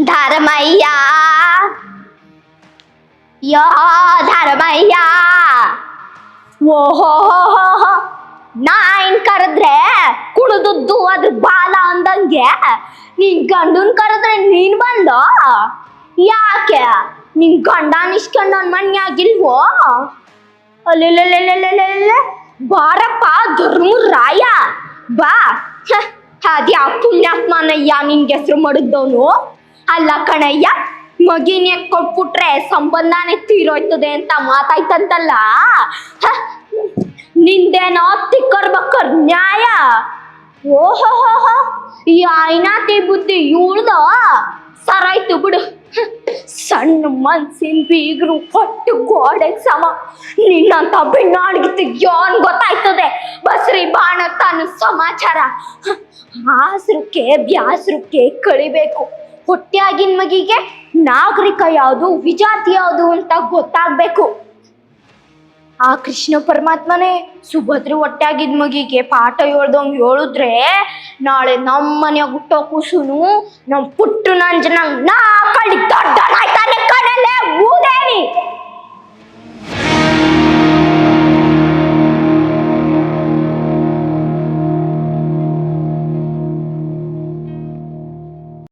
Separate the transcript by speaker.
Speaker 1: ಧರ್ಮಯ್ಯ. ಯೋ ಧರ್ಮಯ್ಯ. ಓಹೋ ನಾ ಏನ್ ಕರೆದ್ರೆ ಕುಡಿದದ್ದು ಅದ್ರ ಬಾಲ ಅಂದಂಗೆ ನಿನ್ ಗಂಡನ್ ಕರೆದ್ರೆ ನೀನ್ ಬಂದ? ಯಾಕೆ? ನಿನ್ ಗಂಡ ನಿಷ್ಕಂಡನ್ ಮನ್ಯಾಗಿಲ್ವೋ? ಅಲ್ಲೆಲ್ಲೆಲ್ಲೆಲ್ಲೆಲ್ಲೆಲ್ಲೆ. ಬಾರಪ್ಪ ಧರ್ಮರಾಯ ಬಾ. ಹ, ಅದ್ಯಾ ಪುಣ್ಯಾತ್ಮನಯ್ಯ ನಿನ್ಗೆ ಹೆಸರು ಮಾಡಿದ್ದವನು. ಅಲ್ಲ ಕಣಯ್ಯ, ಮಗಿನೇ ಕೊಟ್ಬಿಟ್ರೆ ಸಂಬಂಧನೇ ತೀರೋಯ್ತದೆ ಅಂತ ಮಾತಾಯ್ತಂತಲ್ಲ? ನಿಂದೇನೋ ತಿಕ್ಕರ್ ಬಕ್ಕರ್ ನ್ಯಾಯ? ಓಹೋ ಈ ಐನಾತಿ ಬುದ್ಧಿ ಇವಳ್ದ? ಸರಾಯ್ತು ಬಿಡು. ಸಣ್ಣ ಮನ್ಸಿನ ಬೀಗರು ಹೊಟ್ಟು ಗೋಡೆ ಸಮ. ನಿನ್ನಂತ ಬೆಣ್ಣಾಡ್ಗಿತ್ತು ಯಾನ್ ಗೊತ್ತಾಯ್ತದೆ? ಬಸ್ರಿ ಬಾಣ ತಾನು ಸಮಾಚಾರ. ಆಸ್ರಕ್ಕೆ ಬ್ಯಾಸ್ರಕ್ಕೆ ಕಳಿಬೇಕು. ಹೊಟ್ಟೆಯಾಗಿನ ಮಗಿಗೆ ನಾಗರಿಕ ಯಾವುದು, ವಿಜಾತಿ ಯಾವುದು ಅಂತ ಗೊತ್ತಾಗ್ಬೇಕು. ಆ ಕೃಷ್ಣ ಪರಮಾತ್ಮನೇ ಸುಭದ್ರ ಹೊಟ್ಟಾಗಿದ್ ಮಗಿಗೆ ಪಾಠ ಹೇಳ್ದಂಗ್ ಹೇಳಿದ್ರೆ ನಾಳೆ ನಮ್ಮ ಮನೆಯಾಗ ಹುಟ್ಟೋ ಕುಸುನು ನಮ್ಮ ಪುಟ್ಟು ನಂಜನಂಗ್ ನಾ